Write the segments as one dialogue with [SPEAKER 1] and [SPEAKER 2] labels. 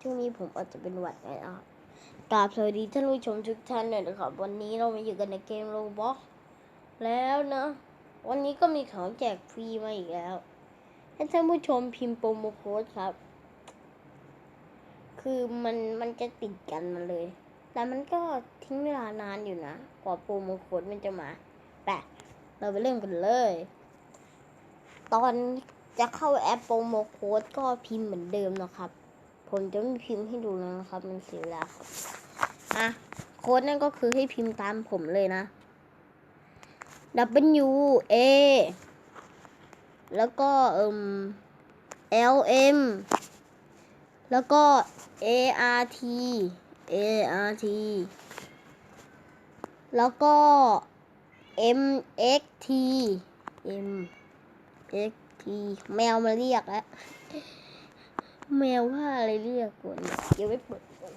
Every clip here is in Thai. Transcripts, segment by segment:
[SPEAKER 1] ช่วงนี้ผมอาจจะเป็นหวัดไงนะครับกราบสวัสดีท่านผู้ชมทุกท่านเลยนะครับ วันนี้เรามาอยู่กันในเกมโรบอกแล้วนะ วันนี้ก็มีของแจกฟรีมาอีกแล้ว ให้ท่านผู้ชมพิมพ์โปรโมโค้ดครับ คือมันมันจะติดกันมาเลย แต่มันก็ทิ้งเวลานานอยู่นะ กว่าโปรโมโค้ดมันจะมาแปะเราไปเริ่มกันเลย ตอน จะเข้าแอปโปรโมโค้ดก็พิมพ์เหมือนเดิมนะครับ ผมจะไม่พิมพ์ให้ดูแล้วนะครับ มันเสียเวลาครับอะโค้ดนั่นก็คือให้พิมพ์ตามผมเลยนะ W A แล้วก็เอ่ม L M แล้วก็ A R T A R T แล้วก็ M X T M X T แมวมาเรียกแล้วแมวว่าอะไรเรียกก่อนเดี๋ยวไม่เปิดก่อน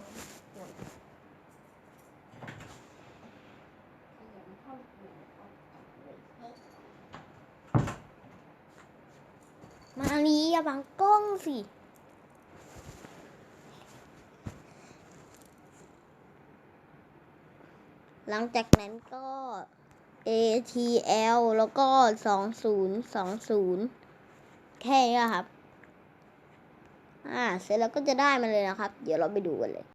[SPEAKER 1] มาลีอย่าบังกล้องสิหลังจากนั้นก็ ATL แล้วก็ 2020 แค่นี้ครับ อ่า เสร็จแล้วก็จะได้มาเลยนะครับ เดี๋ยวเราไปดูกันเลย